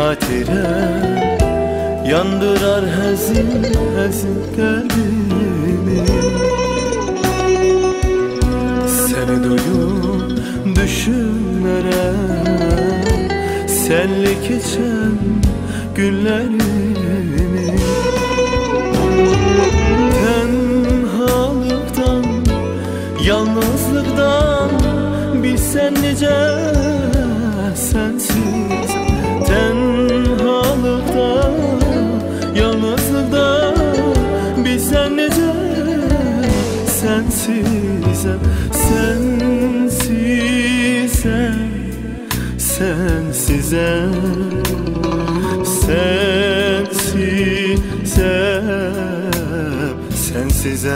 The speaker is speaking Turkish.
hatire Yandırar hezin hezin kalbimi Seni duyup düşünmerem Senlik geçen günlerimi Tenhalıktan, yalnızlıktan Bilsen nice sensizem Sensizem, sensizem Sensizem, sensizem